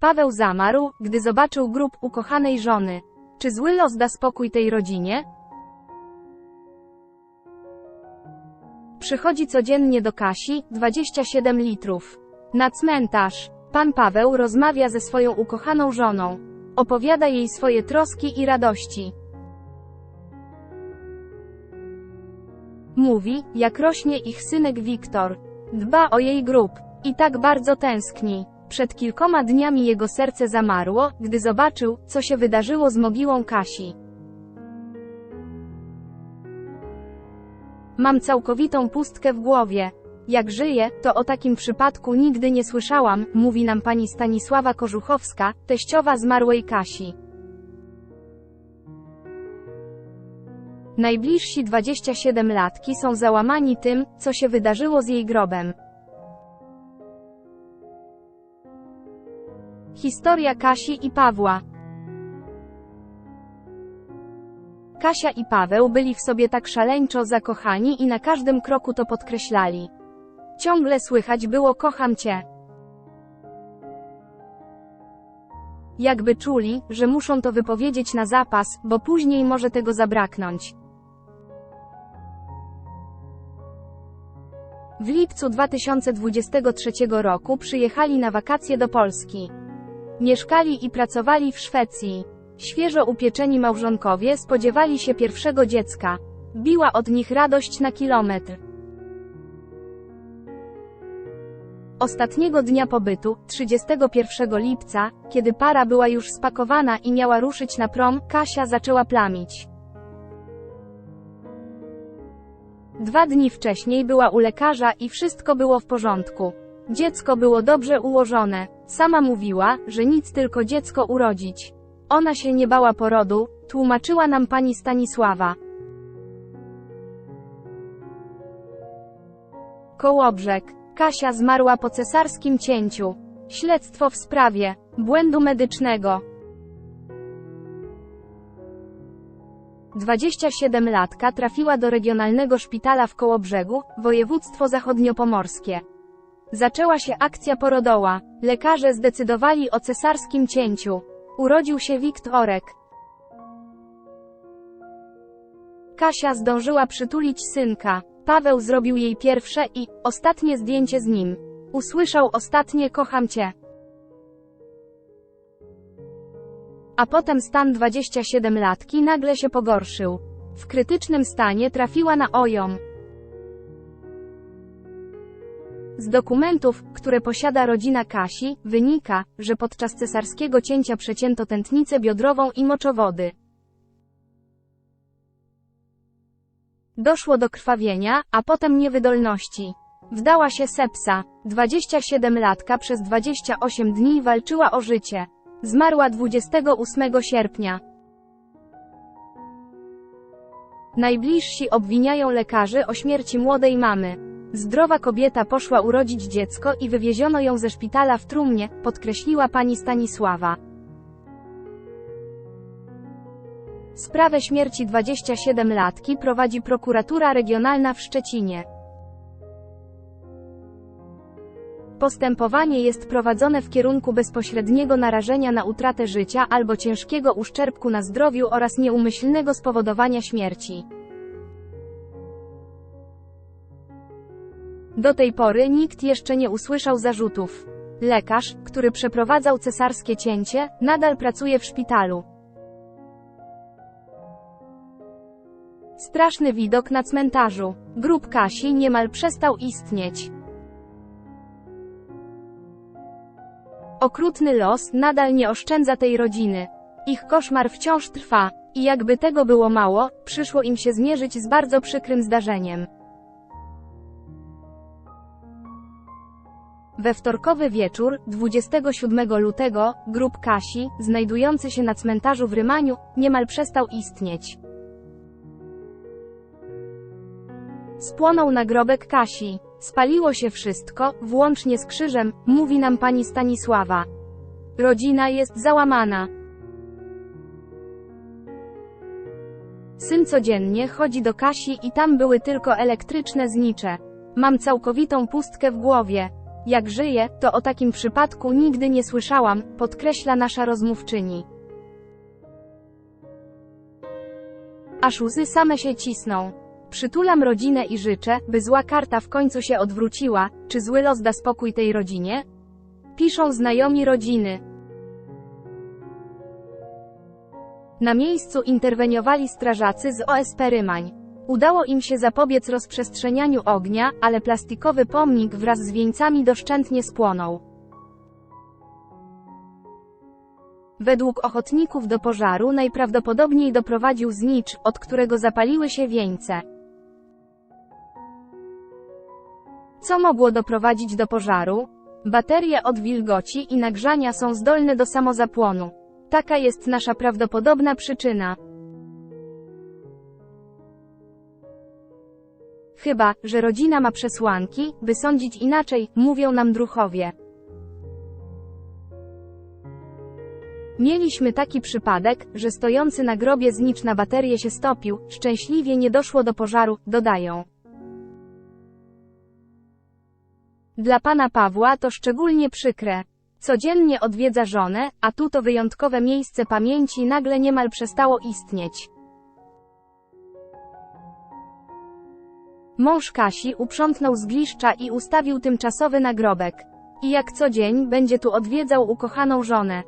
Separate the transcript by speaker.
Speaker 1: Paweł zamarł, gdy zobaczył grób ukochanej żony. Czy zły los da spokój tej rodzinie? Przychodzi codziennie do Kasi, 27 litrów. Na cmentarz. Pan Paweł rozmawia ze swoją ukochaną żoną. Opowiada jej swoje troski i radości. Mówi, jak rośnie ich synek Wiktor. Dba o jej grób. I tak bardzo tęskni. Przed kilkoma dniami jego serce zamarło, gdy zobaczył, co się wydarzyło z mogiłą Kasi. Mam całkowitą pustkę w głowie. Jak żyję, to o takim przypadku nigdy nie słyszałam, mówi nam pani Stanisława Korzuchowska, teściowa zmarłej Kasi. Najbliżsi 27-latki są załamani tym, co się wydarzyło z jej grobem. Historia Kasi i Pawła Kasia i Paweł byli w sobie tak szaleńczo zakochani i na każdym kroku to podkreślali. Ciągle słychać było kocham cię. Jakby czuli, że muszą to wypowiedzieć na zapas, bo później może tego zabraknąć. W lipcu 2023 roku przyjechali na wakacje do Polski. Mieszkali i pracowali w Szwecji. Świeżo upieczeni małżonkowie spodziewali się pierwszego dziecka. Biła od nich radość na kilometr. Ostatniego dnia pobytu, 31 lipca, kiedy para była już spakowana i miała ruszyć na prom, Kasia zaczęła plamić. Dwa dni wcześniej była u lekarza i wszystko było w porządku. Dziecko było dobrze ułożone. Sama mówiła, że nic tylko dziecko urodzić. Ona się nie bała porodu, tłumaczyła nam pani Stanisława. Kołobrzeg. Kasia zmarła po cesarskim cięciu. Śledztwo w sprawie błędu medycznego. 27-latka trafiła do regionalnego szpitala w Kołobrzegu, województwo zachodniopomorskie. Zaczęła się akcja porodowa. Lekarze zdecydowali o cesarskim cięciu. Urodził się Wiktorek. Kasia zdążyła przytulić synka. Paweł zrobił jej pierwsze i ostatnie zdjęcie z nim. Usłyszał ostatnie kocham cię. A potem stan 27-latki nagle się pogorszył. W krytycznym stanie trafiła na OJOM. Z dokumentów, które posiada rodzina Kasi, wynika, że podczas cesarskiego cięcia przecięto tętnicę biodrową i moczowody. Doszło do krwawienia, a potem niewydolności. Wdała się sepsa. 27-latka przez 28 dni walczyła o życie. Zmarła 28 sierpnia. Najbliżsi obwiniają lekarzy o śmierci młodej mamy. Zdrowa kobieta poszła urodzić dziecko i wywieziono ją ze szpitala w trumnie, podkreśliła pani Stanisława. Sprawę śmierci 27-latki prowadzi prokuratura regionalna w Szczecinie. Postępowanie jest prowadzone w kierunku bezpośredniego narażenia na utratę życia albo ciężkiego uszczerbku na zdrowiu oraz nieumyślnego spowodowania śmierci. Do tej pory nikt jeszcze nie usłyszał zarzutów. Lekarz, który przeprowadzał cesarskie cięcie, nadal pracuje w szpitalu. Straszny widok na cmentarzu. Grób Kasi niemal przestał istnieć. Okrutny los nadal nie oszczędza tej rodziny. Ich koszmar wciąż trwa, i jakby tego było mało, przyszło im się zmierzyć z bardzo przykrym zdarzeniem. We wtorkowy wieczór, 27 lutego, grób Kasi, znajdujący się na cmentarzu w Rymaniu, niemal przestał istnieć. Spłonął nagrobek Kasi. Spaliło się wszystko, włącznie z krzyżem, mówi nam pani Stanisława. Rodzina jest załamana. Syn codziennie chodzi do Kasi i tam były tylko elektryczne znicze. Mam całkowitą pustkę w głowie. Jak żyje, to o takim przypadku nigdy nie słyszałam, podkreśla nasza rozmówczyni. Aż łzy same się cisną. Przytulam rodzinę i życzę, by zła karta w końcu się odwróciła, czy zły los da spokój tej rodzinie? Piszą znajomi rodziny. Na miejscu interweniowali strażacy z OSP Rymań. Udało im się zapobiec rozprzestrzenianiu ognia, ale plastikowy pomnik wraz z wieńcami doszczętnie spłonął. Według ochotników do pożaru najprawdopodobniej doprowadził znicz, od którego zapaliły się wieńce. Co mogło doprowadzić do pożaru? Baterie od wilgoci i nagrzania są zdolne do samozapłonu. Taka jest nasza prawdopodobna przyczyna. Chyba, że rodzina ma przesłanki, by sądzić inaczej, mówią nam druchowie. Mieliśmy taki przypadek, że stojący na grobie znicz na baterię się stopił, szczęśliwie nie doszło do pożaru, dodają. Dla pana Pawła to szczególnie przykre. Codziennie odwiedza żonę, a tu to wyjątkowe miejsce pamięci nagle niemal przestało istnieć. Mąż Kasi uprzątnął zgliszcza i ustawił tymczasowy nagrobek. I jak co dzień będzie tu odwiedzał ukochaną żonę.